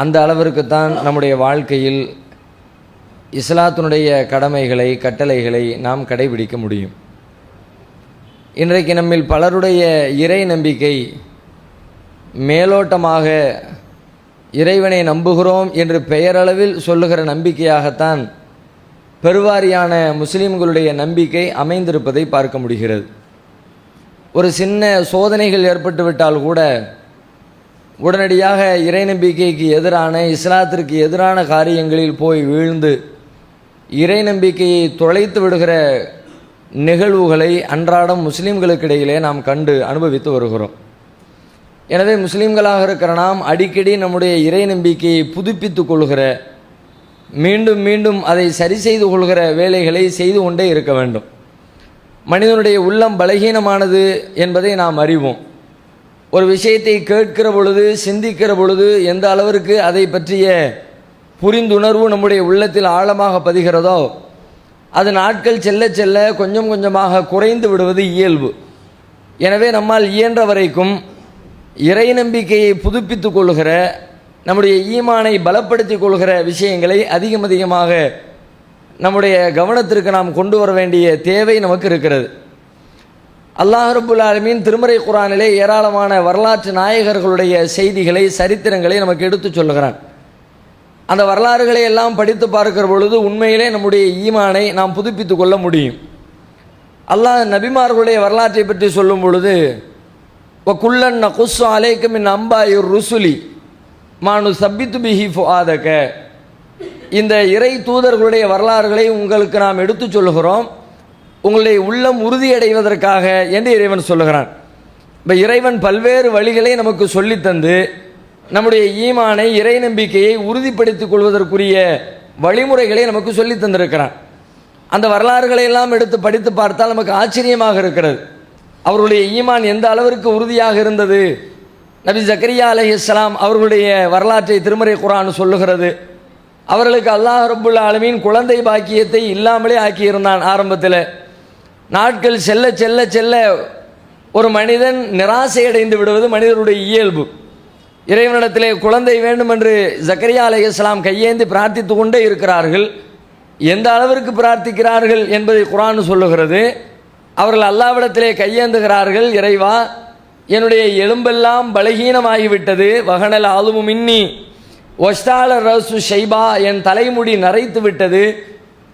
அந்த அளவிற்குத்தான் நம்முடைய வாழ்க்கையில் இஸ்லாத்தினுடைய கடமைகளை கட்டளைகளை நாம் கடைபிடிக்க முடியும். இன்றைக்கு நம்மில் பலருடைய இறை நம்பிக்கை மேலோட்டமாக இறைவனை நம்புகிறோம் என்று பெயரளவில் சொல்லுகிற நம்பிக்கையாகத்தான் பெருவாரியான முஸ்லிம்களுடைய நம்பிக்கை அமைந்திருப்பதை பார்க்க முடிகிறது. ஒரு சின்ன சோதனைகள் ஏற்பட்டுவிட்டால் கூட உடனடியாக இறை நம்பிக்கைக்கு எதிரான இஸ்லாத்திற்கு எதிரான காரியங்களில் போய் வீழ்ந்து இறை நம்பிக்கையை தொலைத்து விடுகிற நிகழ்வுகளை அன்றாடம் முஸ்லீம்களுக்கிடையிலே நாம் கண்டு அனுபவித்து வருகிறோம். எனவே முஸ்லீம்களாக இருக்கிற நாம் அடிக்கடி நம்முடைய இறை நம்பிக்கையை புதுப்பித்துக் கொள்கிற மீண்டும் மீண்டும் அதை சரி செய்து கொள்கிற வேலைகளை செய்து கொண்டே இருக்க வேண்டும். மனிதனுடைய உள்ளம் பலகீனமானது என்பதை நாம் அறிவோம். ஒரு விஷயத்தை கேட்கிற பொழுது சிந்திக்கிற பொழுது எந்த அளவிற்கு அதை பற்றிய புரிந்துணர்வு நம்முடைய உள்ளத்தில் ஆழமாக பதிகிறதோ அது நாட்கள் செல்ல செல்ல கொஞ்சம் கொஞ்சமாக குறைந்து விடுவது இயல்பு. எனவே நம்மால் இயன்ற வரைக்கும் இறை நம்பிக்கையை புதுப்பித்துக் கொள்கிற நம்முடைய ஈமானை பலப்படுத்திக் கொள்கிற விஷயங்களை அதிகம் அதிகமாக நம்முடைய கவனத்திற்கு நாம் கொண்டு வர வேண்டிய தேவை நமக்கு இருக்கிறது. அல்லாஹ் ரபுல் ஆலமீன் திருமறை குரானிலே ஏராளமான வரலாற்று நாயகர்களுடைய செய்திகளை சரித்திரங்களை நமக்கு எடுத்துச் சொல்லுகிறான். அந்த வரலாறுகளை எல்லாம் படித்து பார்க்கிற பொழுது உண்மையிலே நம்முடைய ஈமானை நாம் புதுப்பித்து கொள்ள முடியும். அல்லாஹ் நபிமார்களுடைய வரலாற்றை பற்றி சொல்லும் பொழுது குல்லன் குஸ்ஸு அலைக்கும் மின் அம்பாயுர் ருசுலி மானு சப்பித்து பிஹி ஃபுஆதக. இந்த இறை தூதர்களுடைய வரலாறுகளை உங்களுக்கு நாம் எடுத்துச் சொல்லுகிறோம். உங்களுடைய உள்ளம் உறுதியடைவதற்காக என்று இறைவன் சொல்லுகிறான். இப்போ இறைவன் பல்வேறு வழிகளை நமக்கு சொல்லித்தந்து நம்முடைய ஈமானை இறை நம்பிக்கையை உறுதிப்படுத்திக் கொள்வதற்குரிய வழிமுறைகளை நமக்கு சொல்லி தந்திருக்கிறான். அந்த வரலாறுகளை எல்லாம் எடுத்து படித்து பார்த்தால் நமக்கு ஆச்சரியமாக இருக்கிறது. அவருடைய ஈமான் எந்த அளவிற்கு உறுதியாக இருந்தது? நபி ஜக்கரியா அலைஹிஸ்ஸலாம் அவர்களுடைய வரலாற்றை திருமறை குரான் சொல்லுகிறது. அவர்களுக்கு அல்லாஹ் ரபுல்லா ஆலமீன் குழந்தை பாக்கியத்தை இல்லாமலே ஆக்கியிருந்தான் ஆரம்பத்தில். நாட்கள் செல்ல செல்ல செல்ல ஒரு மனிதன் நிராசையடைந்து விடுவது மனிதருடைய இயல்பு. இறைவனிடத்திலே குழந்தை வேண்டும் என்று ஜக்கரியா அலைஹிஸ்ஸலாம் கையேந்தி பிரார்த்தித்து கொண்டே இருக்கிறார்கள். எந்த அளவிற்கு பிரார்த்திக்கிறார்கள் என்பதை குரான் சொல்லுகிறது. அவர்கள் அல்லாவிடத்திலே கையேந்துகிறார்கள் இறைவா என்னுடைய எலும்பெல்லாம் பலகீனமாகிவிட்டது. வகனல் ஆளுமும் மின்னி. ஒஸ்தால ரசு ஷைபா. என் தலைமுடி நரைத்து விட்டது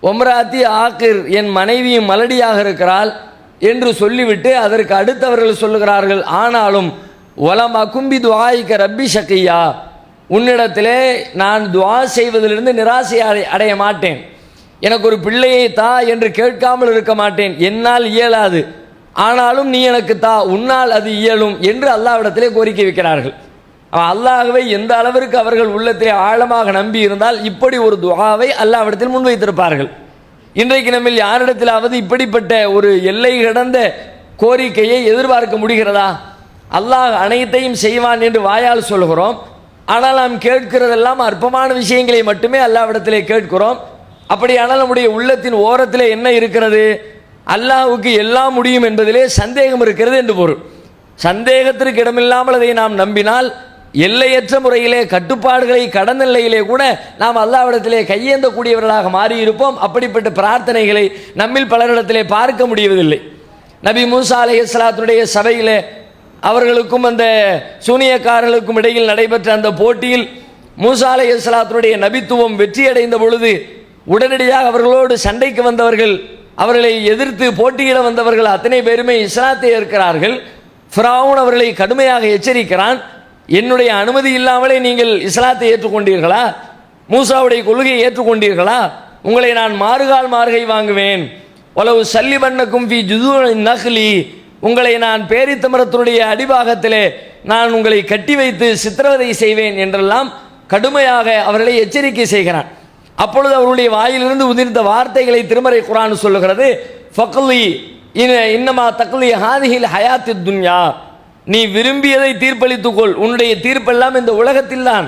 ஒம்ராத்தி ஆக்கிர் என் மனைவியும் மலடியாக இருக்கிறாள் என்று சொல்லிவிட்டு அதற்கு அடுத்தவர்கள் சொல்லுகிறார்கள் ஆனாலும் ஒலம் அகும்பி துவாய்க்க ரப்பி சக்கையா உன்னிடத்திலே நான் துவா செய்வதிலிருந்து நிராசை அடை- அடைய மாட்டேன். எனக்கு ஒரு பிள்ளையை தா என்று கேட்காமல் இருக்க மாட்டேன். என்னால் இயலாது. ஆனாலும் நீ எனக்கு தா உன்னால் அது இயலும் என்று அல்லாவிடத்திலே கோரிக்கை வைக்கிறார்கள். அவன் எந்த அளவிற்கு அவர்கள் உள்ளத்திலே ஆழமாக நம்பி இருந்தால் இப்படி ஒரு துவாவை அல்லாவிடத்தில் முன்வைத்திருப்பார்கள். இன்றைக்கு நம்ம யாரிடத்திலாவது இப்படிப்பட்ட ஒரு எல்லை கடந்த கோரிக்கையை எதிர்பார்க்க முடிகிறதா? அல்லாஹ் அனைத்தையும் செய்வான் என்று வாயால் சொல்கிறோம். ஆனால் நாம் கேட்கிறதெல்லாம் அற்பமான விஷயங்களை மட்டுமே அல்லாவிடத்திலே கேட்கிறோம். அப்படியானால் நம்முடைய உள்ளத்தின் ஓரத்தில் என்ன இருக்கிறது? அல்லாஹுக்கு எல்லாம் முடியும் என்பதிலே சந்தேகம் இருக்கிறது என்று பொருள். சந்தேகத்திற்கு இடமில்லாமல் அதை நாம் நம்பினால் எல்லையற்ற முறையிலே கட்டுப்பாடுகளை கடந்த நிலையிலே கூட நாம் அல்லாவிடத்திலே கையேந்தக்கூடியவர்களாக மாறியிருப்போம். அப்படிப்பட்ட பிரார்த்தனைகளை நம்மில் பலரிடத்திலே பார்க்க முடிவதில்லை. நபி மூசா அலைஹிஸ்ஸலாத்துடைய சபையிலே அவர்களுக்கும் அந்த சூனியக்காரர்களுக்கும் இடையில் நடைபெற்ற அந்த போட்டியில் மூசா அலைஹிஸ்ஸலாத்துடைய நபித்துவம் வெற்றியடைந்த பொழுது உடனடியாக அவர்களோடு சண்டைக்கு வந்தவர்கள் அவர்களை எதிர்த்து போட்டியிட வந்தவர்கள் அத்தனை பேருமே இஸ்லாத்தை ஏற்கிறார்கள். ஃபிராவுன் அவர்களை கடுமையாக எச்சரிக்கிறான். என்னுடைய அனுமதி இல்லாமலே நீங்கள் இஸ்லாத்தை ஏற்றுக்கொண்டீர்களா? மூசாவுடைய கொள்கையை ஏற்றுக்கொண்டீர்களா? உங்களை நான் மாறுகால் மார்கை வாங்குவேன். உளவு சல்லி பண்ணக்கும் ஃபி ஜுது நகலி. உங்களை நான் பேரித்த மரத்தினுடைய அடிபாகத்திலே நான் உங்களை கட்டி வைத்து சித்திரவதை செய்வேன் என்றெல்லாம் கடுமையாக அவர்களை எச்சரிக்கை செய்கிறான். அப்பொழுது அவருடைய வாயிலிருந்து உதிர்ந்த வார்த்தைகளை திருமறை குரான் சொல்லுகிறது ஃபக்லி இன்னமா தக்லி ஹாதிஹில் ஹயாத்தி துன்யா. நீ விரும்பியதை தீர்ப்பளித்துக்கொள். உன்னுடைய தீர்ப்பெல்லாம் இந்த உலகத்தில் தான்.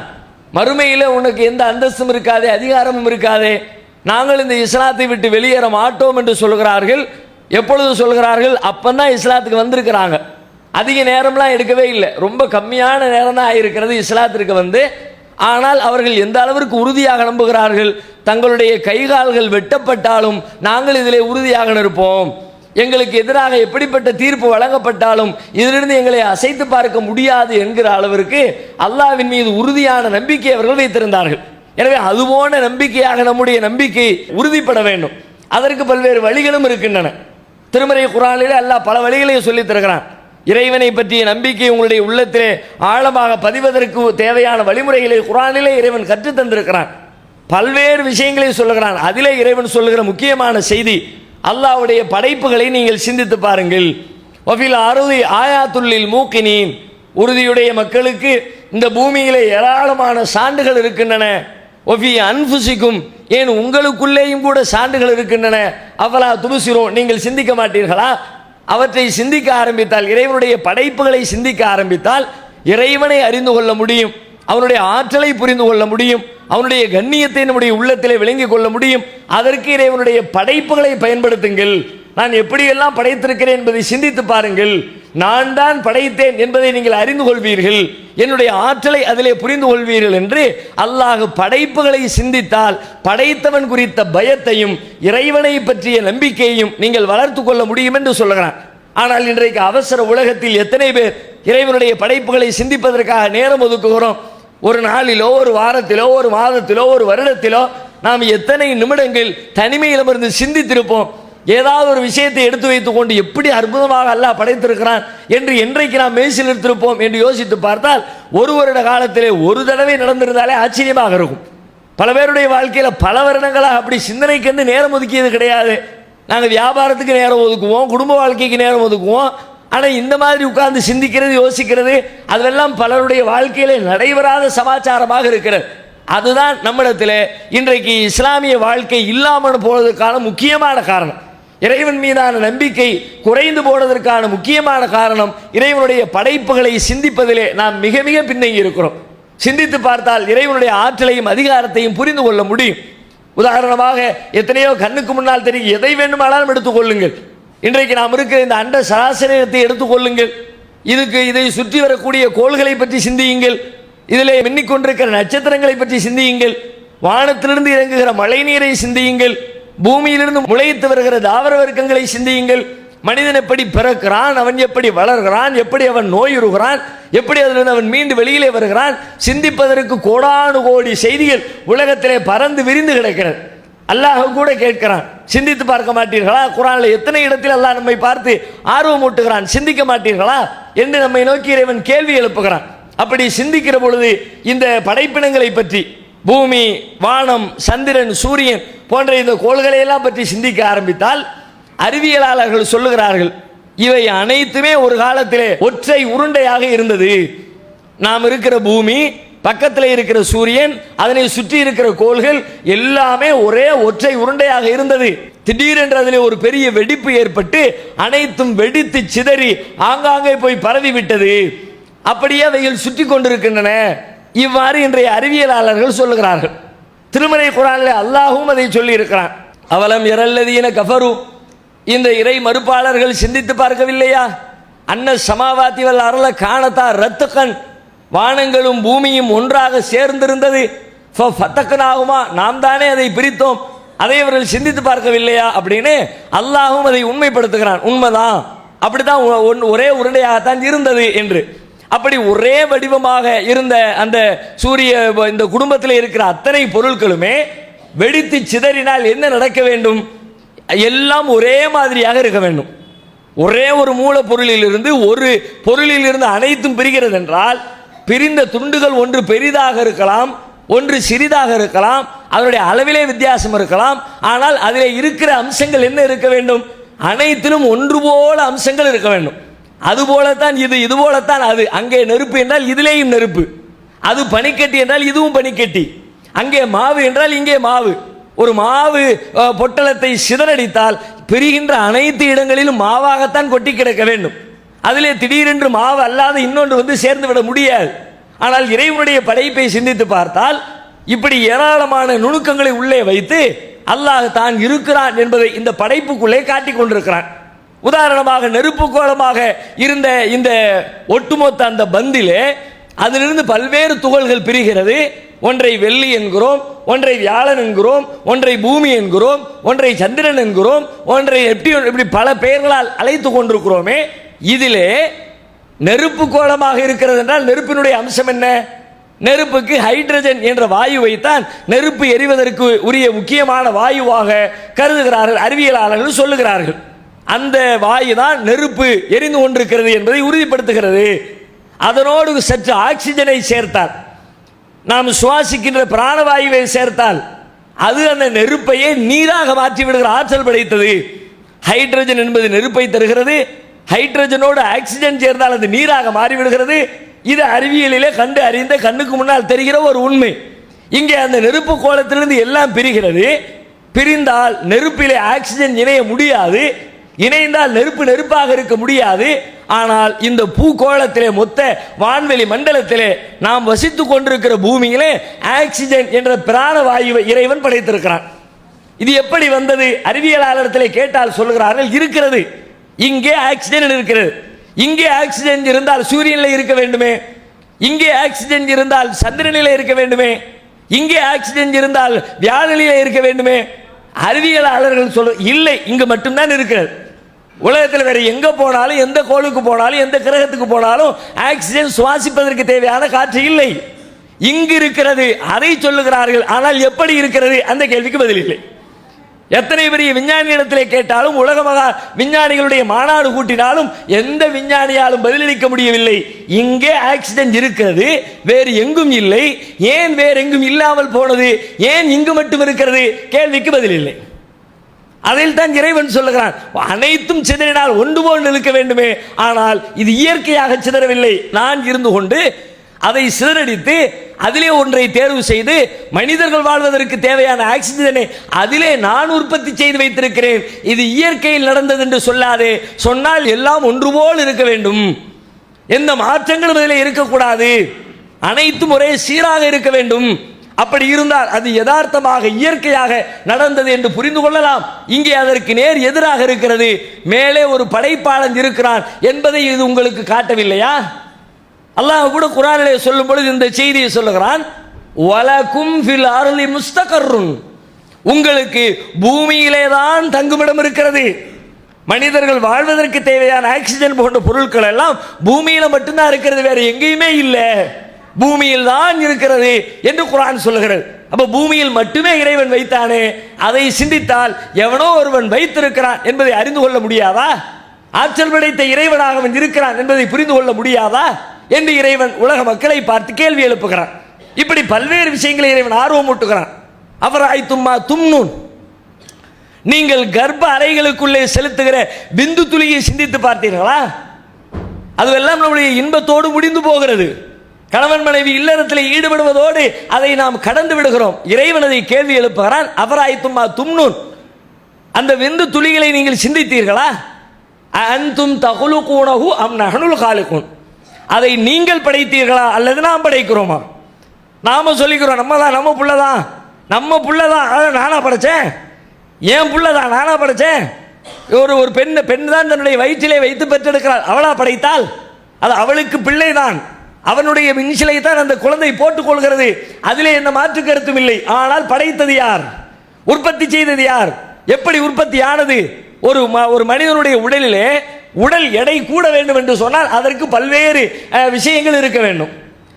மறுமையில் உனக்கு எந்த அந்தஸ்தும் இருக்காதே அதிகாரமும் இருக்காதே. நாங்கள் இந்த இஸ்லாத்தை விட்டு வெளியேற மாட்டோம் என்று சொல்கிறார்கள். எப்பொழுது சொல்கிறார்கள்? அப்பந்தான் இஸ்லாத்துக்கு வந்திருக்கிறாங்க. அதிக நேரம்லாம் எடுக்கவே இல்லை. ரொம்ப கம்மியான நேரம் தான் ஆயிருக்கிறது இஸ்லாத்திற்கு வந்து. ஆனால் அவர்கள் எந்த அளவிற்கு உறுதியாக நம்புகிறார்கள்? தங்களுடைய கைகால்கள் வெட்டப்பட்டாலும் நாங்கள் இதிலே உறுதியாக நிற்போம். எங்களுக்கு எதிராக எப்படிப்பட்ட தீர்ப்பு வழங்கப்பட்டாலும் இதிலிருந்து எங்களை அசைத்து பார்க்க முடியாது என்கிற அளவிற்கு அல்லாவின் மீது உறுதியான நம்பிக்கை அவர்கள் வைத்திருந்தார்கள். எனவே அதுபோன நம்பிக்கையாக நம்முடைய நம்பிக்கை உறுதிப்பட வேண்டும். அதற்கு பல்வேறு வழிகளும் இருக்கின்றன. திருமறை குரானிலே அல்லாஹ் பல வழிகளையும் சொல்லித் தருகிறான். இறைவனை பற்றிய நம்பிக்கை உங்களுடைய உள்ளத்திலே ஆழமாக பதிவதற்கு தேவையான வழிமுறைகளை குரானிலே இறைவன் கற்றுத்தந்திருக்கிறான் பல்வேறு விஷயங்களை சொல்லுகிறான். அதிலே இறைவன் சொல்லுகிற முக்கியமான செய்தி அல்லாஹ்வுடைய படைப்புகளை நீங்கள் சிந்தித்து பாருங்கள். ஒஃபில் அறுதி ஆயாத்துள்ளில் மூக்கினீன். உறுதியுடைய மக்களுக்கு இந்த பூமியிலே ஏராளமான சான்றுகள் இருக்கின்றன. ஒஃபி அன்புசிக்கும் ஏன் உங்களுக்குள்ளேயும் கூட சான்றுகள் இருக்கின்றன. அவலா துபுசிரோம் நீங்கள் சிந்திக்க மாட்டீர்களா? அவற்றை சிந்திக்க ஆரம்பித்தால் இறைவனுடைய படைப்புகளை சிந்திக்க ஆரம்பித்தால் இறைவனை அறிந்து கொள்ள முடியும். அவனுடைய ஆற்றலை புரிந்து கொள்ள முடியும். அவனுடைய கண்ணியத்தை நம்முடைய உள்ளத்திலே விளங்கிக் கொள்ள முடியும். அதற்கு இறைவனுடைய படைப்புகளை பயன்படுத்துங்கள். நான் எப்படியெல்லாம் படைத்திருக்கிறேன் என்பதை சிந்தித்து பாருங்கள். நான் தான் படைத்தேன் என்பதை நீங்கள் அறிந்து கொள்வீர்கள். என்னுடைய ஆற்றலை அதிலே புரிந்து கொள்வீர்கள் என்று அல்லாஹ் படைப்புகளை சிந்தித்தால் படைத்தவன் குறித்த பயத்தையும் இறைவனை பற்றிய நம்பிக்கையையும் நீங்கள் வளர்த்து கொள்ள முடியும் என்று சொல்லுகிறான். ஆனால் இன்றைக்கு அவசர உலகத்தில் எத்தனை பேர் இறைவனுடைய படைப்புகளை சிந்திப்பதற்காக நேரம் ஒதுக்குகிறோம்? ஒரு நாளிலோ ஒரு வாரத்திலோ ஒரு மாதத்திலோ ஒரு வருடத்திலோ நாம் எத்தனை நிமிடங்கள் தனிமையிலமிருந்து சிந்தித்திருப்போம். ஏதாவது ஒரு விஷயத்தை எடுத்து வைத்துக் கொண்டு எப்படி அற்புதமாக அல்லாஹ் படைத்திருக்கிறான் என்று என்றைக்கு நாம் மேய்ச்சில் எடுத்திருப்போம் என்று யோசித்து பார்த்தால் ஒரு வருட காலத்திலே ஒரு தடவை நடந்திருந்தாலே ஆச்சரியமாக இருக்கும். பல பேருடைய வாழ்க்கையில் பல வருடங்களாக அப்படி சிந்தனைக்கு நேரம் ஒதுக்கியது கிடையாது. நாங்கள் வியாபாரத்துக்கு நேரம் ஒதுக்குவோம் குடும்ப வாழ்க்கைக்கு நேரம் ஒதுக்குவோம். ஆனால் இந்த மாதிரி உட்கார்ந்து சிந்திக்கிறது யோசிக்கிறது அதெல்லாம் பலருடைய வாழ்க்கையில் நடைபெறாத சமாச்சாரமாக இருக்கிறது. அதுதான் நம்மிடத்தில் இன்றைக்கு இஸ்லாமிய வாழ்க்கை இல்லாமல் போவதற்கான முக்கியமான காரணம். இறைவன் மீதான நம்பிக்கை குறைந்து போனதற்கான முக்கியமான காரணம் இறைவனுடைய படைப்புகளை சிந்திப்பதிலே நாம் மிக மிக பின்னங்கி இருக்கிறோம். சிந்தித்து பார்த்தால் இறைவனுடைய ஆற்றலையும் அதிகாரத்தையும் புரிந்து கொள்ள முடியும். உதாரணமாக எத்தனையோ கண்ணுக்கு முன்னால் தெரியும் எதை வேண்டுமானாலும் எடுத்துக்கொள்ளுங்கள் இன்றைக்கு நாம் இருக்கிற இந்த அண்ட சராசரத்தை எடுத்துக்கொள்ளுங்கள் இதுக்கு இதை சுற்றி வரக்கூடிய கோள்களை பற்றி சிந்தியுங்கள். இதிலே மின்னிக்கொண்டிருக்கிற நட்சத்திரங்களை பற்றி சிந்தியுங்கள். வானத்திலிருந்து இறங்குகிற மழை நீரை சிந்தியுங்கள். பூமியிலிருந்து முளைத்து வருகிற தாவர வர்க்கங்களை சிந்தியுங்கள். மனிதன் எப்படி பிறக்கிறான் அவன் எப்படி வளர்கிறான் எப்படி அவன் நோயுறுகிறான் எப்படி அதிலிருந்து அவன் மீண்டு வெளியிலே வருகிறான் சிந்திப்பதற்கு கோடானு கோடி செய்திகள் உலகத்திலே பறந்து விரிந்து கிடக்கிறது. அல்லாஹ் கூட கேட்கிறான். சிந்தித்து பார்க்க மாட்டீர்களா? குரானில் எத்தனை இடத்தில் அல்லாஹ் நம்மை பார்த்து ஆர்வம் ஊட்டுகிறான்? சிந்திக்க மாட்டீர்களா? என்று நம்மை நோக்கி இறைவன் கேள்வி எழுப்புகிறான். அப்படி சிந்திக்கிற பொழுது இந்த படைப்பினங்களை பற்றி பூமி வானம் சந்திரன் சூரியன் போன்ற இந்த கோள்களை எல்லாம் பற்றி சிந்திக்க ஆரம்பித்தால் அறிவியலாளர்கள் சொல்லுகிறார்கள் இவை அனைத்துமே ஒரு காலத்திலே ஒற்றை உருண்டையாக இருந்தது. நாம் இருக்கிற பூமி பக்கத்தில் இருக்கிற சூரியன் அதனை சுற்றி இருக்கிற கோள்கள் எல்லாமே ஒரே ஒற்றை உருண்டையாக இருந்தது. திடீரென்று அதில் ஒரு பெரிய வெடிப்பு ஏற்பட்டு அனைத்தும் வெடித்து சிதறி ஆங்காங்கே போய் பரவி விட்டது அப்படியே அவைகள் சுற்றி கொண்டிருக்கின்றன. இவ்வாறு இன்றைய அறிவியலாளர்கள் சொல்லுகிறார்கள். திருமறை குரானில் அல்லாஹும் அதை சொல்லி இருக்கிறான் அவலம் இரல்லதீன கஃபரு. இந்த இறை மறுப்பாளர்கள் சிந்தித்து பார்க்கவில்லையா? அன்ன சமாவாத்திவல் அருள காணத்தா ரத்துக்கண் வானங்களும் பூமியும் ஒன்றாக சேர்ந்திருந்தது. ஃபத்தக்கனாகுமா நாம் தானே அதை பிரித்தோம். அதை அவர்கள் சிந்தித்து பார்க்கவில்லையா? அப்படின்னு அல்லாஹும் அதை உண்மைப்படுத்துகிறான். உண்மைதான். அப்படித்தான் ஒ- ஒன்- ஒரே உருண்டையாகத்தான் இருந்தது என்று. அப்படி ஒரே வடிவமாக இருந்த அந்த சூரிய இந்த குடும்பத்தில் இருக்கிற அத்தனை பொருட்களுமே வெடித்து சிதறினால் என்ன நடக்க வேண்டும்? எல்லாம் ஒரே மாதிரியாக இருக்க வேண்டும். ஒரே ஒரு மூலப்பொருளிலிருந்து ஒரு பொருளிலிருந்து அனைத்தும் பிரிகிறது என்றால் பிரிந்த துண்டுகள் ஒன்று பெரிதாக இருக்கலாம் ஒன்று சிறிதாக இருக்கலாம் அதனுடைய அளவிலே வித்தியாசம் இருக்கலாம். ஆனால் அதில் இருக்கிற அம்சங்கள் என்ன இருக்க வேண்டும்? அனைத்திலும் ஒன்று போல அம்சங்கள் இருக்க வேண்டும். அதுபோலத்தான் இது இது போலத்தான் அது. அங்கே நெருப்பு என்றால் இதிலேயும் நெருப்பு. அது பனிக்கட்டி என்றால் இதுவும் பனிக்கட்டி. அங்கே மாவு என்றால் இங்கே மாவு. ஒரு மாவு பொட்டலத்தை சிதறடித்தால் பிரிகின்ற அனைத்து இடங்களிலும் மாவாகத்தான் கொட்டி கிடக்க வேண்டும். அதிலே திடீரென்று மாவு அல்லாத இன்னொன்று வந்து சேர்ந்து விட முடியாது. ஆனால் இறைவனுடைய படைப்பை சிந்தித்து பார்த்தால் இப்படி ஏராளமான நுணுக்கங்களை உள்ளே வைத்து அல்லாஹ் தான் இருக்கிறான் என்பதை இந்த படைப்புக்குள்ளே காட்டிக் கொண்டிருக்கிறான். உதாரணமாக நெருப்பு கோலமாக இருந்த இந்த ஒட்டுமொத்த அந்த பந்திலே அதிலிருந்து பல்வேறு துகள்கள் பிரிகிறது. ஒன்றை வெள்ளி என்கிறோம் ஒன்றை வியாழன் என்கிறோம் ஒன்றை பூமி என்கிறோம் ஒன்றை சந்திரன் என்கிறோம் ஒன்றை எப்படி இப்படி பல பெயர்களால் அழைத்து கொண்டிருக்கிறோமே இதிலே நெருப்பு கோலமாக இருக்கிறது என்றால் நெருப்பினுடைய அம்சம் என்ன? நெருப்புக்கு ஹைட்ரஜன் என்ற வாயுவைத்தான் நெருப்பு எரிவதற்கு உரிய முக்கியமான வாயுவாக கருதுகிறார்கள் அறிவியலாளர்கள் சொல்லுகிறார்கள். அந்த வாயு தான் நெருப்பு எரிந்து கொண்டிருக்கிறது என்பதை உறுதிப்படுத்துகிறது. அதனோடு சற்று ஆக்சிஜனை சேர்த்தார். நாம் சுவாசிக்கின்ற பிராணவாயுவை சேர்த்தால் அது அந்த நெருப்பையே நீராக மாற்றி விடுகிற ஆற்றல் படைத்தது. ஹைட்ரஜன் என்பது நெருப்பை தருகிறது. ஹைட்ரஜனோடு ஆக்சிஜன் சேர்ந்தால் அது நீராக மாறிவிடுகிறது இது அறிவியலிலே கண்டு அறிந்த கண்ணுக்கு முன்னால் தெரிகிற ஒரு உண்மை. இங்கே அந்த நெருப்பு கோலத்திலிருந்து எல்லாம் பிரிகிறது. பிரிந்தால் நெருப்பிலே ஆக்சிஜன் இணைய முடியாது. இணைந்தால் நெருப்பு நெருப்பாக இருக்க முடியாது. ஆனால் இந்த பூகோளத்திலே மொத்த வான்வெளி மண்டலத்திலே நாம் வசித்து கொண்டிருக்கிற பூமியிலே ஆக்சிஜன் என்ற பிராண வாயுவை இறைவன் படைத்திருக்கிறான். இது எப்படி வந்தது? அறிவியலாளர்களை கேட்டால் சொல்கிறார்கள் இருக்கிறது. இங்கே ஆக்சிஜன் இருக்கிறது. இங்கே ஆக்சிஜன் இருந்தால் சூரியனில் இருக்க வேண்டுமே. இங்கே ஆக்சிஜன் இருந்தால் சந்திரனில் இருக்க வேண்டுமே. இங்கே ஆக்சிஜன் இருந்தால் வியாழனில் இருக்க வேண்டுமே. அறிவியலாளர்கள் சொல்ல இல்லை இங்கு மட்டும்தான் இருக்கிறது. உலகத்தில் வேறு எங்கே போனாலும் எந்த கோளுக்கு போனாலும் எந்த கிரகத்துக்கு போனாலும் ஆக்சிஜன் சுவாசிப்பதற்கு தேவையான காற்று இல்லை. இங்கு இருக்கிறது அதை சொல்லுகிறார்கள். ஆனால் எப்படி இருக்கிறது? அந்த கேள்விக்கு பதில் இல்லை. எத்தனை பெரிய விஞ்ஞானியிடத்திலே கேட்டாலும் உலக மகா விஞ்ஞானிகளுடைய மாநாடு கூட்டினாலும் எந்த விஞ்ஞானியாலும் பதிலளிக்க முடியவில்லை. இங்கே ஆக்சிடென்ட் இருக்கிறது வேறு எங்கும் இல்லை. ஏன் வேறு எங்கும் இல்லாமல் போனது? ஏன் இங்கு மட்டும் இருக்கிறது? கேள்விக்கு பதில் இல்லை. அதில் தான் இறைவன் சொல்லுகிறான் அனைத்தும் சிதறினால் ஒன்று போல் இருக்க வேண்டுமே ஆனால் இது இயற்கையாக சிதறவில்லை. நான் இருந்து கொண்டு அதை சிதறடித்து அதிலே ஒன்றை தேர்வு செய்து மனிதர்கள் வாழ்வதற்கு தேவையான ஆக்சிஜனை அதிலே நான் உற்பத்தி செய்து வைத்திருக்கிறேன். இது இயற்கையில் நடந்தது என்று சொல்லாதே. சொன்னால் எல்லாம் ஒன்று போல் இருக்க வேண்டும். எந்த மாற்றங்களும் இதில் இருக்கக்கூடாது. அனைத்தும் ஒரே சீராக இருக்க வேண்டும். அப்படி இருந்தால் அது யதார்த்தமாக இயற்கையாக நடந்தது என்று புரிந்து கொள்ளலாம். இங்கே அதற்கு நேர் எதிராக இருக்கிறது. மேலே ஒரு படைப்பாளன் இருக்கிறான் என்பதை இது உங்களுக்கு காட்டவில்லையா? அல்லாஹ் கூட குரானிலே சொல்லும் பொழுது இந்த செய்தியை சொல்லுகிறான். வலக்கும் ஃபில் அருளி முஸ்தகர்ருன். உங்களுக்கு பூமியிலே தான் தங்குமிடம் இருக்கிறது. மனிதர்கள் வாழ்வதற்கு தேவையான ஆக்சிஜன் போன்ற பொருட்கள் எல்லாம் பூமியில மட்டும்தான் இருக்கிறது வேற எங்கேயுமே இல்லை. பூமியில் தான் இருக்கிறது என்று குரான் சொல்லுகிறது. அப்ப பூமியில் மட்டுமே இறைவன் வைத்தானே அதை சிந்தித்தால் எவனோ ஒருவன் வைத்திருக்கிறான் என்பதை அறிந்து கொள்ள முடியாதா? ஆற்றல் படைத்த இறைவனாக அவன் இருக்கிறான் என்பதை புரிந்து கொள்ள முடியாதா? என்று இறைவன் உலக மக்களை பார்த்து கேள்வி எழுப்புகிறான். இப்படி பல்வேறு விஷயங்களை இறைவன் ஆர்வம் ஊட்டுகிறான். அவர் ஆய்த்தும்மா தும்னூன். நீங்கள் கர்ப்ப அறைகளுக்குள்ளே செலுத்துகிற பிந்து துளியை சிந்தித்து பார்த்தீர்களா? அதுவெல்லாம் நம்முடைய இன்பத்தோடு முடிந்து போகிறது. கணவன் மனைவி இல்லறத்தில் ஈடுபடுவதோடு அதை நாம் கடந்து விடுகிறோம். இறைவனதை கேள்வி எழுப்புகிறான். அவராய்த்தும்மா தும்னூன். அந்த விந்து துளிகளை நீங்கள் சிந்தித்தீர்களா? அந்தும் தகுலு கூணகு அம் நகனுல் காலுக்கும் அதை நீங்கள் படைத்தீர்களா? அல்லது நாம் படைக்கிறோமா? நாம சொல்லிக்கிறோம். நம்ம தான் நம்ம புள்ள தான். நம்ம புள்ள தான். அதை நானா படைச்சேன். ஏன் புள்ள தான் நானா படைச்சேன். ஒரு ஒரு பெண் பெண் தான் தன்னுடைய வயிற்றிலே வைத்து பெற்றெடுக்கிறாள். அவளா படைத்தால் அது அவளுக்கு பிள்ளை தான். அவனுடைய மின்சிலை தான் அந்த குழந்தை போட்டுக் கொள்கிறது அதிலே எந்த மாற்று கருத்தும் இல்லை. ஆனால் படைத்தது யார்? உற்பத்தி செய்தது யார்? எப்படி உற்பத்தி ஆனது? ஒரு ம- ஒரு மனிதனுடைய உடலிலே உடல் எடை கூட வேண்டும் என்று சொன்னால் அதற்கு பல்வேறு விஷயங்கள் இருக்க வேண்டும்.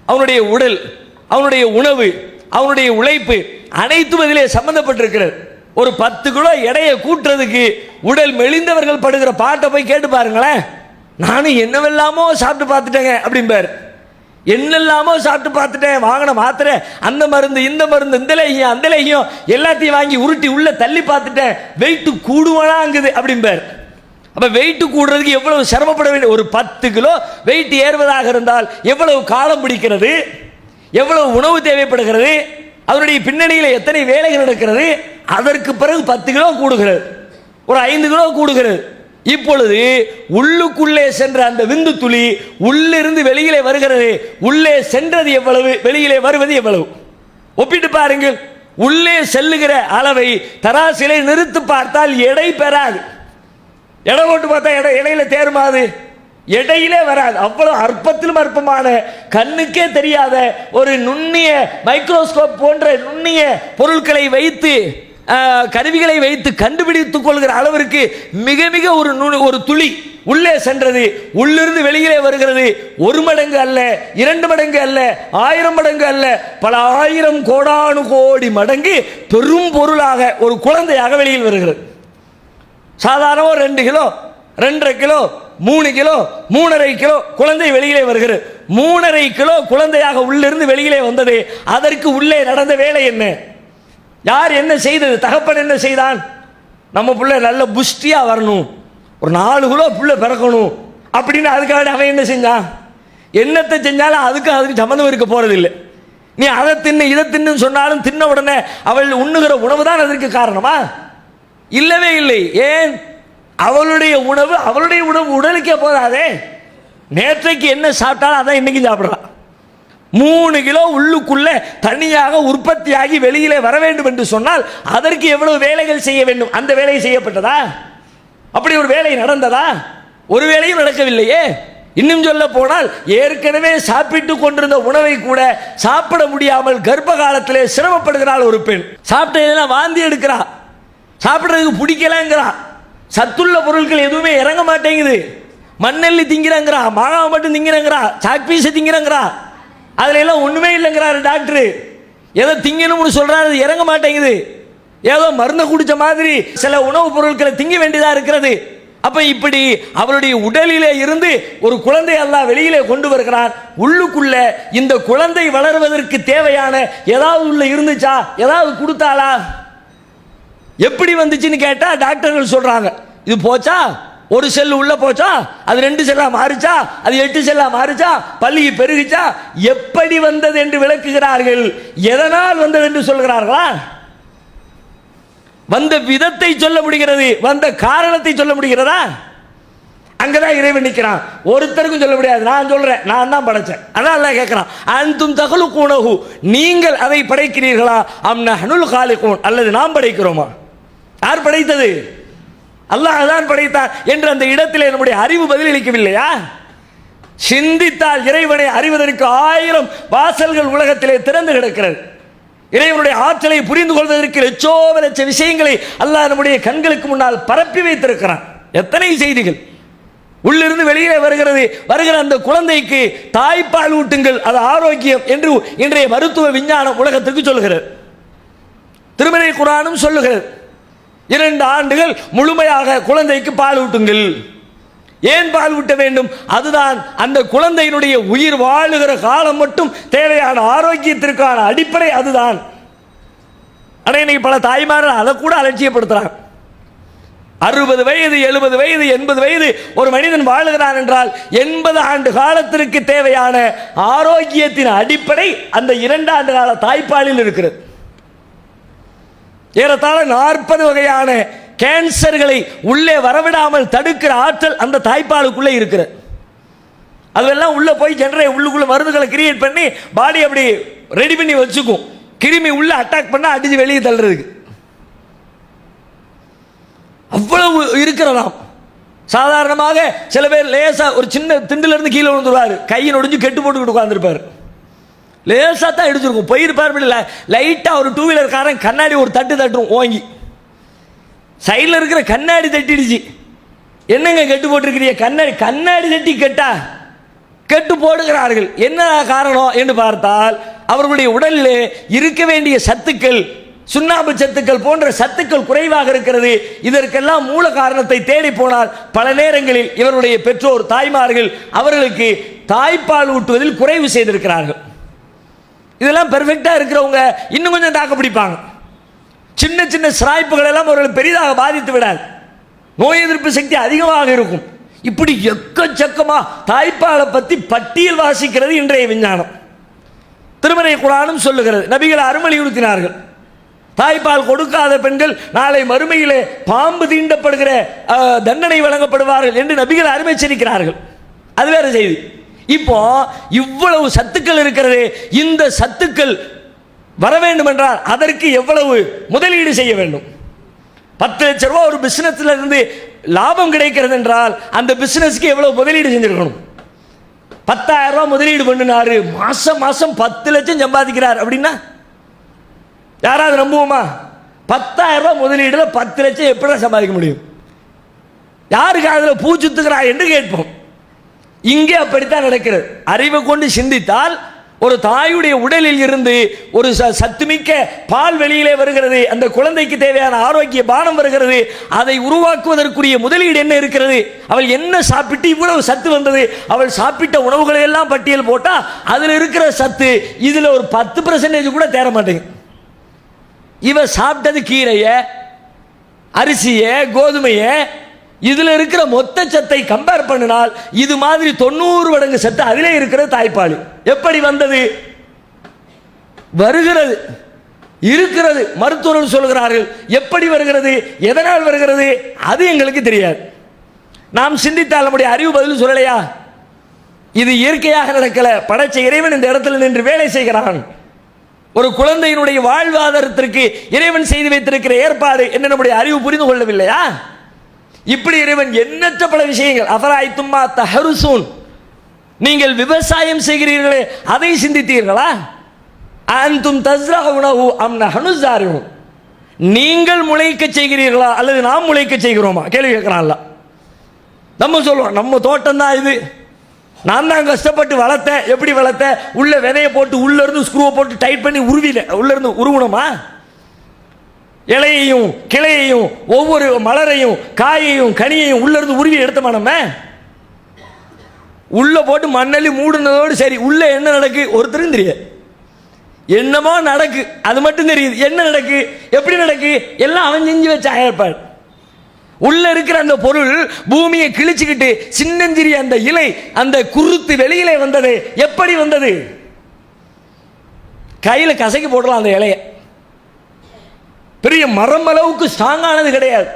அவனுடைய உடல் அவனுடைய உணவு அவனுடைய உழைப்பு அனைத்தும் இதிலே சம்பந்தப்பட்டிருக்கிறது. ஒரு பத்து கிலோ எடையை கூட்டுறதுக்கு உடல் மெலிந்தவர்கள் படுகிற பாட்டை போய் கேட்டு பாருங்களேன். நானும் என்னவெல்லாமோ சாப்பிட்டு பார்த்துட்டேங்க அப்படிம்பார். என்னெல்லாமோ சாப்பிட்டு பார்த்துட்டேன் வாங்கின மாத்திரை அந்த மருந்து இந்த மருந்து இந்த லேகியம் அந்த லேகியம் எல்லாத்தையும் வாங்கி உருட்டி உள்ள தள்ளி பார்த்துட்டேன். வெயிட்டு கூடுவனாங்குது அப்படிம்பார். அப்போ வெயிட்டு கூடுறதுக்கு எவ்வளவு சிரமப்பட வேண்டிய ஒரு பத்து கிலோ வெயிட் ஏறுவதாக இருந்தால் எவ்வளவு காலம் பிடிக்கிறது? எவ்வளவு உணவு தேவைப்படுகிறது? அதனுடைய பின்னணியில் எத்தனை வேலைகள் நடக்கிறது? அதற்கு பிறகு பத்து கிலோ கூடுகிறது. ஒரு ஐந்து கிலோ கூடுகிறது. இப்பொழுது உள்ளுக்குள்ளே சென்ற அந்த விந்து துளி உள்ளிருந்து வெளியிலே வருகிறது. உள்ளே சென்றது எவ்வளவு? வெளியிலே வருவது எவ்வளவு? ஒப்பிட்டு பாருங்கள். உள்ளே செல்லுகிற அளவை தராசிலை நிறுத்து பார்த்தால் எடை பெறாது. எடை போட்டு பார்த்தா எடை இடையில தேருமா இடையிலே வராது. அவ்வளவு அற்பத்திலும் அற்பமான கண்ணுக்கே தெரியாத ஒரு நுண்ணிய மைக்ரோஸ்கோப் போன்ற நுண்ணிய பொருட்களை வைத்து கருவிகளை வைத்து கண்டுபிடித்துக் கொள்கிற அளவிற்கு மிக மிக ஒரு நுணு- ஒரு துளி உள்ளே சென்றது உள்ளிருந்து வெளியிலே வருகிறது. ஒரு மடங்கு அல்ல இரண்டு மடங்கு அல்ல ஆயிரம் மடங்கு அல்ல பல ஆயிரம் கோடானு கோடி மடங்கு பெரும் பொருளாக ஒரு குழந்தையாக வெளியில் வருகிறது. சாதாரணமாக ரெண்டு கிலோ ரெண்டரை கிலோ மூணு கிலோ மூணரை கிலோ குழந்தை வெளியிலே வருகிறது. மூணரை கிலோ குழந்தையாக உள்ளிருந்து வெளியிலே வந்தது அதற்கு உள்ளே நடந்த வேலை என்ன? யார் என்ன செய்தது? தகப்பன் என்ன செய்தான்? நம்ம பிள்ளை நல்ல புஷ்டியாக வரணும். ஒரு நாலு கிலோ பிள்ளை பிறக்கணும். அப்படின்னு அதுக்காக அவன் என்ன செஞ்சான்? என்னத்தை செஞ்சாலும் அதுக்கு அதுக்கு சம்மந்தம் இருக்க போகிறதில்லை நீ அதை தின்னு இதை தின்னு சொன்னாலும் தின்ன உடனே அவள் உண்ணுகிற உணவு தான் அதற்கு காரணமா? இல்லவே இல்லை. ஏன்? அவளுடைய உணவு அவளுடைய உணவு உடலுக்கே போதாதே. நேற்றைக்கு என்ன சாப்பிட்டாலும் அதான் இன்னைக்கு சாப்பிட்றான் மூணு கிலோ உள்ளுக்குள்ள தனியாக உற்பத்தியாகி வெளியிலே வர வேண்டும் என்று சொன்னால் அதற்கு எவ்வளவு வேலைகள் செய்ய வேண்டும்? அந்த வேலை செய்யப்பட்டதா? அப்படி ஒரு வேலை நடந்ததா? ஒரு வேலையும் நடக்கவில்லையே. இன்னும் சொல்ல போனால் ஏற்கனவே சாப்பிட்டு கொண்டிருந்த உணவை கூட சாப்பிட முடியாமல் கர்ப்ப காலத்திலே சிரமப்படுகிறாள் ஒரு பெண். சாப்பிட்டதெல்லாம் வாந்தி எடுக்கிறா? சாப்பிட்றதுக்கு பிடிக்கலங்கிறா. சத்துள்ள பொருட்கள் எதுவுமே இறங்க மாட்டேங்குது. மண்ணெல்லி திங்கிறங்கிறா மாங்காவை மட்டும் திங்கிறங்கிறா சாக்பீஸை திங்கிறங்கிறா. அதுல எல்லாம் ஒண்ணுமே இல்லைங்கிறாரு டாக்டர். ஏதோ திங்கணும்னு சொல்றாரு இறங்க மாட்டேங்குது. ஏதோ மருந்து குடிச்ச மாதிரி சில உணவுப் பொருட்களை திங்க வேண்டியதா இருக்கிறது. அப்ப இப்படி அவருடைய உடலிலே இருந்து ஒரு குழந்தை அல்லா வெளியிலே கொண்டு வருகிறார். உள்ளுக்குள்ள இந்த குழந்தை வளர்வதற்கு தேவையான ஏதாவது உள்ள இருந்துச்சா? ஏதாவது கொடுத்தாளா? எப்படி வந்துச்சுன்னு கேட்டா டாக்டர்கள் சொல்றாங்க. இது போச்சா? ஒரு செல் உள்ள போச்சா? அது ரெண்டு செல்லா மாறுச்சா? அது எட்டு செல்லா மாறுச்சா? பள்ளி பெருகிச்சா? எப்படி வந்தது என்று விளக்குகிறார்கள்? எதனால் வந்தது என்று சொல்கிறார்களா? வந்த விதத்தை சொல்ல முடிகிறது. வந்த காரணத்தை சொல்ல முடிகிறதா? அங்கதான் இறைவன் நிற்கிறான். ஒருத்தருக்கும் சொல்ல முடியாது. நான் சொல்றேன். நான் தான் படைச்சேன். அதான் அல்ல கேட்கிறான். அந்தும் தகலு கூணகு நீங்கள் அதை படைக்கிறீர்களா? அம் நஹ்னுல் காலிகூன். அல்லது நாம் படைக்கிறோமா? யார் படைத்தது? அல்லாஹ் தான் படைத்தார் என்று அந்த இடத்திலே நம்முடைய அறிவு பதிலளிக்கவில்லையா சிந்தித்தால் இறைவனை அறிவதற்கு ஆயிரம் வாசல்கள் உலகத்திலே திறந்து கிடக்கிறது. இறைவனுடைய ஆற்றலை புரிந்து கொள்வதற்கு லட்சோப லட்ச விஷயங்களை அல்லாஹ் நம்முடைய கண்களுக்கு முன்னால் பரப்பி வைத்திருக்கிறான். எத்தனை செய்திகள்? உள்ளிருந்து வெளியிலே வருகிறது வருகிற அந்த குழந்தைக்கு தாய்ப்பால் ஊட்டுங்கள் அது ஆரோக்கியம் என்று இன்றைய மருத்துவ விஞ்ஞானம் உலகத்துக்கு சொல்கிறது. திருமலை குரானும் சொல்லுகிறது. இரண்டு ஆண்டுகள் முழுமையாக குழந்தைக்கு பால் ஊட்டுங்கள். ஏன் பால் ஊட்ட வேண்டும்? அதுதான் அந்த குழந்தையினுடைய உயிர் வாழுகிற காலம் மட்டும் தேவையான ஆரோக்கியத்திற்கான அடிப்படை அதுதான். ஆனால் இன்னைக்கு பல தாய்மார்கள் அதை கூட அலட்சியப்படுத்துறாங்க. அறுபது வயது எழுபது வயது எண்பது வயது ஒரு மனிதன் வாழுகிறான் என்றால் எண்பது ஆண்டு காலத்திற்கு தேவையான ஆரோக்கியத்தின் அடிப்படை அந்த இரண்டு ஆண்டு கால தாய்ப்பாலில் இருக்கிறது. ஏறத்தாழ நாற்பது வகையான கேன்சர்களை உள்ளே வரவிடாமல் தடுக்கிற ஆற்றல் அந்த தாய்ப்பாலுக்குள்ளே இருக்கிறது. அதெல்லாம் உள்ள போய் ஜென்ரே உள்ளுக்குள்ள மருந்துகளை கிரியேட் பண்ணி பாடி அப்படி ரெடி பண்ணி வச்சுக்கும். கிருமி உள்ள அட்டாக் பண்ணா அடிச்சு வெளியே தள்ளுறதுக்கு. அவ்வளவு இருக்கிறதாம் சாதாரணமாக சில பேர் லேசா ஒரு சின்ன திண்டுல இருந்து கீழே விழுந்துருவாரு. கையை நொடிஞ்சு கெட்டு போட்டுக்கிட்டு உட்காந்துருப்பாரு லேசாக தான் இடிச்சிருக்கும். போயிருப்பார் இல்லை லைட்டாக ஒரு டூ வீலர் காரன் கண்ணாடி ஒரு தட்டு தட்டுரும் ஓங்கி. சைடில் இருக்கிற கண்ணாடி தட்டிடுச்சு. என்னங்க கெட்டு போட்டிருக்கிறீங்க? கண்ணாடி கண்ணாடி தட்டி கெட்டா? கெட்டு போடுகிறார்கள். என்ன காரணம் என்று பார்த்தால் அவர்களுடைய உடலில் இருக்க வேண்டிய சத்துக்கள் சுண்ணாம்பு சத்துக்கள் போன்ற சத்துக்கள் குறைவாக இருக்கிறது. இதற்கெல்லாம் மூல காரணத்தை தேடி போனால் பல நேரங்களில் இவருடைய பெற்றோர் தாய்மார்கள் அவர்களுக்கு தாய்ப்பால் ஊட்டுவதில் குறைவு செய்திருக்கிறார்கள். இதெல்லாம் பெர்ஃபெக்டாக இருக்கிறவங்க இன்னும் கொஞ்சம் தாக்கு பிடிப்பாங்க. சின்ன சின்ன சிராய்ப்புகள் எல்லாம் அவர்கள் பெரிதாக பாதித்து விடாது. நோய் எதிர்ப்பு சக்தி அதிகமாக இருக்கும். இப்படி எக்கச்சக்கமாக தாய்ப்பாலை பற்றி பட்டியல் வாசிக்கிறது இன்றைய விஞ்ஞானம். திருமறை குரானும் சொல்லுகிறது நபிகள் அருமலியுறுத்தினார்கள் தாய்ப்பால் கொடுக்காத பெண்கள் நாளை மறுமையிலே பாம்பு தீண்டப்படுகிற தண்டனை வழங்கப்படுவார்கள் என்று நபிகள் அருமைச்சரிக்கிறார்கள் அது வேற செய்தி. இப்போ இவ்வளவு சத்துக்கள் இருக்கிறது இந்த சத்துக்கள் வர வேண்டும் என்றால் அதற்கு எவ்வளவு முதலீடு செய்ய வேண்டும்? பத்து லட்ச ரூபா ஒரு பிசினஸ்ல இருந்து லாபம் கிடைக்கிறது என்றால் அந்த பிசினஸ்க்கு எவ்வளவு முதலீடு செஞ்சிருக்கணும்? பத்தாயிரம் ரூபாய் முதலீடு பண்ணினாரு மாசம் மாசம் பத்து லட்சம் சம்பாதிக்கிறார் அப்படின்னா? யாராவது நம்புவோமா? பத்தாயிரம் ரூபாய் முதலீடுல பத்து லட்சம் எப்படி சம்பாதிக்க முடியும்? யாருக்கு அதில் பூச்சுத்துக்கிறா என்று கேட்போம். இங்கே அப்படித்தான் நடக்கிறது. அறிவை கொண்டு சிந்தித்தால் ஒரு தாயுடைய உடலில் இருந்து ஒரு ச- சத்துமிக்க பால் வெளியிலே வருகிறது. அந்த குழந்தைக்கு தேவையான ஆரோக்கிய பானம் வருகிறது. அதை உருவாக்குவதற்குரிய முதலீடு என்ன இருக்கிறது? அவள் என்ன சாப்பிட்டு இவ்வளவு சத்து வந்தது? அவள் சாப்பிட்ட உணவுகளை எல்லாம் பட்டியல் போட்டால் அதில் இருக்கிற சத்து இதில் ஒரு பத்து பர்சன்டேஜ் கூட தேர மாட்டேங்குது. இவ சாப்பிட்டது கீரையை அரிசியை கோதுமையை இதில் இருக்கிற மொத்த சத்தை கம்பேர் பண்ணினால் இது மாதிரி தொண்ணூறு மடங்கு சத்து அதிலே இருக்கிற தாய்ப்பால். எப்படி வந்தது? வருகிறது. இருக்கிறது. மருத்துவர்கள் சொல்கிறார்கள் எப்படி வருகிறது? எதனால் வருகிறது? அது எங்களுக்கு தெரியாது. நாம் சிந்தித்தால் நம்முடைய அறிவு பதில் சொல்லலையா? இது இயற்கையாக நடக்கல. படைச்ச இறைவன் இந்த இடத்துல நின்று வேலை செய்கிறான். ஒரு குழந்தையினுடைய வாழ்வாதாரத்திற்கு இறைவன் செய்து வைத்திருக்கிற ஏற்பாடு என்று நம்முடைய அறிவு புரிந்து கொள்ளவில்லையா? இப்படி இறைவன் எண்ணற்ற பல விஷயங்கள். அபராய் தும்மா தஹருசூன். நீங்கள் விவசாயம் செய்கிறீர்களே அதை சிந்தித்தீர்களா? அந்தும் தஸ்ரா உணவு அம் நஹனுசாரும் நீங்கள் முளைக்க செய்கிறீர்களா அல்லது நாம் முளைக்க செய்கிறோமா? கேள்வி கேட்கிறான்ல நம்ம சொல்லுவோம் நம்ம தோட்டம் தான் இது. நான் தான் கஷ்டப்பட்டு வளர்த்தேன். எப்படி வளர்த்தேன்? உள்ள விதையை போட்டு உள்ளேருந்து ஸ்க்ரூவை போட்டு டைட் பண்ணி உருவில உள்ளேருந்து உருவணுமா இலையையும் கிளையையும் ஒவ்வொரு மலரையும் காயையும் கனியையும் உள்ளிருந்து உருவி எடுத்தோமா நம்ம? போட்டு மண்ணள்ளி மூடுனதோடு சரி உள்ளே என்ன நடக்கு? ஒருத்தரும் தெரியாது. என்னமோ நடக்கு அது மட்டும் தெரியுது. என்ன நடக்கு? எப்படி நடக்கு? எல்லாம் அவன் செஞ்சு வச்ச ஏற்பாடு உள்ள இருக்கிற அந்த பொருள் பூமியை கிழிச்சுக்கிட்டு சின்னஞ்சிறிய அந்த இலை அந்த குருத்து வெளியிலே வந்தது. எப்படி வந்தது? கையில் கசக்கி போடலாம் அந்த இலையை. பெரிய மரம் அளவுக்கு ஸ்ட்ராங்கானது கிடையாது.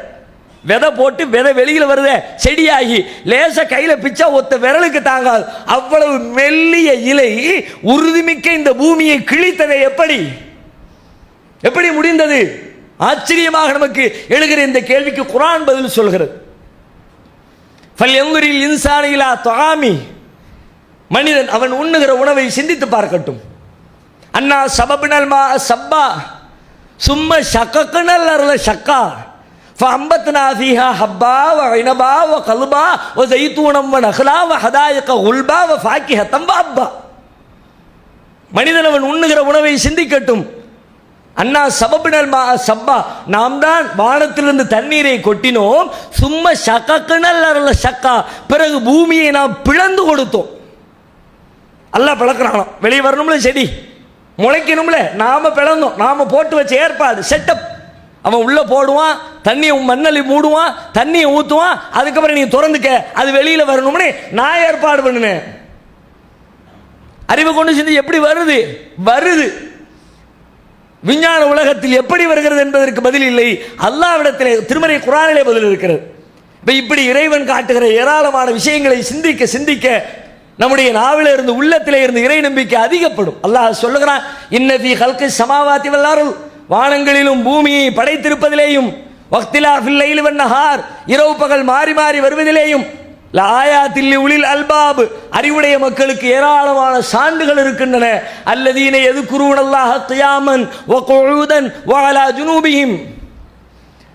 விதை போட்டு விதை வெளியில் வருதே செடியாகி லேச கையில் பிச்சா ஒத்த விரலுக்கு தாங்காது. அவ்வளவு மெல்லிய இலை உறுதிமிக்க இந்த பூமியை கிழித்ததை எப்படி? எப்படி முடிந்தது? ஆச்சரியமாக நமக்கு எழுகிற இந்த கேள்விக்கு குரான் பதில் சொல்கிறது. பல்யங்குரில் இன்சானிலா தொகாமி மனிதன் அவன் உண்ணுகிற உணவை சிந்தித்து பார்க்கட்டும். அண்ணா சபபினல் மா சப்பா. சும்மா சக்கக்குனல் அருள சக்கா ஃபம்பத்னா ஃபீஹா ஹப்பா வ இனபா வ கல்பா வ ஜெய்தூனம் வ நஹ்லா வ ஹதாயக உல்பா வ ஃபாக்கிஹத்தம் வ அப்பா மனிதனவன் உண்ணுகிற உணவை சிந்திக்கட்டும். அண்ணா சபபினல் மா சப்பா. நாம் தான் வானத்திலிருந்து தண்ணீரை கொட்டினோம். சும்மா சக்கக்குனல் அருள சக்கா பிறகு பூமியை நாம் பிளந்து கொடுத்தோம். அல்ல பழக்கிறானோ வெளியே வரணும்ல செடி? முளைக்கணும்ல. நாம் பிளந்தோம். நாம் போட்டு வச்ச ஏற்பாடு செட்டப் அவன் உள்ளே போடுவான் தண்ணியை மண்ணலி மூடுவான் தண்ணியை ஊற்றுவான் அதுக்கப்புறம் நீ திறந்துக்க அது வெளியில் வரணும்னு நான் ஏற்பாடு பண்ணினேன். அறிவை கொண்டு சிந்தி எப்படி வருது? வருது. விஞ்ஞான உலகத்தில் எப்படி வருகிறது என்பதற்கு பதில் இல்லை. அல்லாவிடத்திலே திருமறை குரானிலே பதில் இருக்கிறது. இப்போ இப்படி இறைவன் காட்டுகிற ஏராளமான விஷயங்களை சிந்திக்க சிந்திக்க நம்முடைய நாவில இருந்து உள்ளத்திலே இருந்து இறை நம்பிக்கை அதிகப்படும். அல்லாஹ் சொல்லுகிறான் இன்னதி ஹல்கு சமாவாத்தி வல்லாருள் வானங்களிலும் பூமியை படைத்திருப்பதிலேயும் வக்திலா ஃபில்லையில் வண்ணஹார் இரவு பகல் மாறி மாறி வருவதிலேயும் லாயாத்தில் உளில் அல்பாப். அறிவுடைய மக்களுக்கு ஏராளமான சான்றுகள் இருக்கின்றன. அல்லதீன எது குருவனல்லாஹ ஒ கொழுதன் வாலா ஜுனூபியும்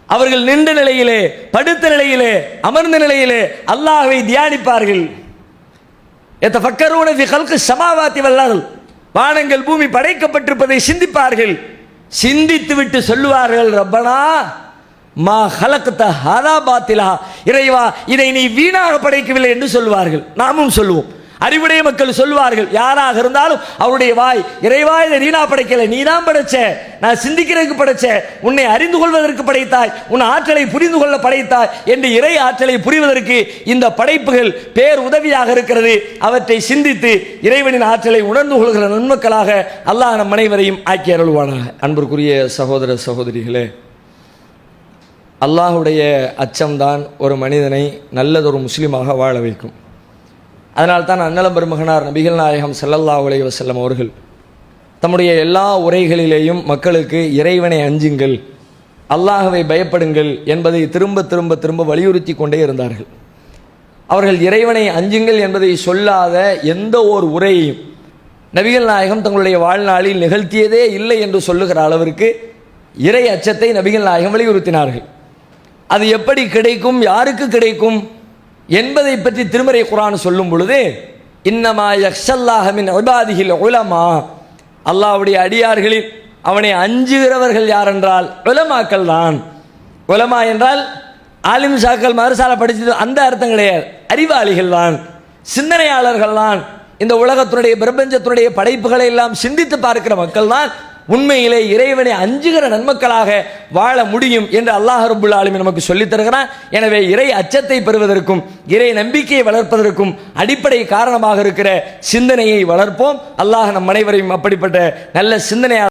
அவர்கள் நின்ற நிலையிலே படுத்த நிலையிலே அமர்ந்த நிலையிலே அல்லாஹை தியானிப்பார்கள். எத்தஃபக்கரூன ஃபி கல்கு சமாவாத்தி வல்லார்கள் வானங்கள் பூமி படைக்கப்பட்டிருப்பதை சிந்திப்பார்கள். சிந்தித்து விட்டு சொல்லுவார்கள் ரப்பனா மா ஹலக்கத்த ஹதா பாத்திலா இறைவா இதை நீ வீணாக படைக்கவில்லை என்று சொல்லுவார்கள். நாமும் சொல்லுவோம். அறிவுடைய மக்கள் சொல்வார்கள் யாராக இருந்தாலும் அவருடைய வாய் இறைவா இதை நீனா படைக்கல நீ தான் படைச்ச. நான் சிந்திக்கிறதுக்கு படைச்ச. உன்னை அறிந்து கொள்வதற்கு படைத்தாய். உன் ஆற்றலை புரிந்து கொள்ள படைத்தாய். என்று இறை ஆற்றலை புரிவதற்கு இந்த படைப்புகள் பேர் உதவியாக இருக்கிறது. அவற்றை சிந்தித்து இறைவனின் ஆற்றலை உணர்ந்து கொள்கிற நன்மக்களாக அல்லாஹ் நம் அனைவரையும் ஆக்கி அருள்வானாக. அன்பிற்குரிய சகோதர சகோதரிகளே அல்லாஹுடைய அச்சம்தான் ஒரு மனிதனை நல்லதொரு முஸ்லீமாக வாழ வைக்கும். அதனால் தான் அன்னலம் பெருமகனார் நபிகள் நாயகம் செல்லல்லா அலைஹி வஸல்லம் அவர்கள் தம்முடைய எல்லா உரைகளிலேயும் மக்களுக்கு இறைவனை அஞ்சுங்கள் அல்லாஹவை பயப்படுங்கள் என்பதை திரும்ப திரும்ப திரும்ப வலியுறுத்தி கொண்டே இருந்தார்கள். அவர்கள் இறைவனை அஞ்சுங்கள் என்பதை சொல்லாத எந்த ஓர் உரையையும் நபிகள் நாயகம் தங்களுடைய வாழ்நாளில் நிகழ்த்தியதே இல்லை என்று சொல்லுகிற அளவிற்கு இறை அச்சத்தை நபிகள் நாயகம் வலியுறுத்தினார்கள். அது எப்படி கிடைக்கும் யாருக்கு கிடைக்கும்? என்பதை பற்றி திருமறை குரான் சொல்லும் பொழுது இன்னமா யக்ஷல்லாஹமின் உபாதிகள் உலமா. அல்லாவுடைய அடியார்களில் அவனை அஞ்சுகிறவர்கள் யார் என்றால் உலமாக்கள் தான். உலமா என்றால் ஆலிம் சாக்கள் மறுசால படித்தது அந்த அர்த்தம் கிடையாது. அறிவாளிகள் தான் சிந்தனையாளர்கள் தான். இந்த உலகத்தினுடைய பிரபஞ்சத்தினுடைய படைப்புகளை எல்லாம் சிந்தித்து பார்க்கிற மக்கள் தான் உண்மையிலே இறைவனை அஞ்சுகிற நன்மக்களாக வாழ முடியும் என்று அல்லாஹ் ரபுல் ஆலமி நமக்கு சொல்லித் தருகிறான். எனவே இறை அச்சத்தை பெறுவதற்கும் இறை நம்பிக்கையை வளர்ப்பதற்கும் அடிப்படை காரணமாக இருக்கிற சிந்தனையை வளர்ப்போம். அல்லாஹ் நம் அனைவரையும் அப்படிப்பட்ட நல்ல சிந்தனையாக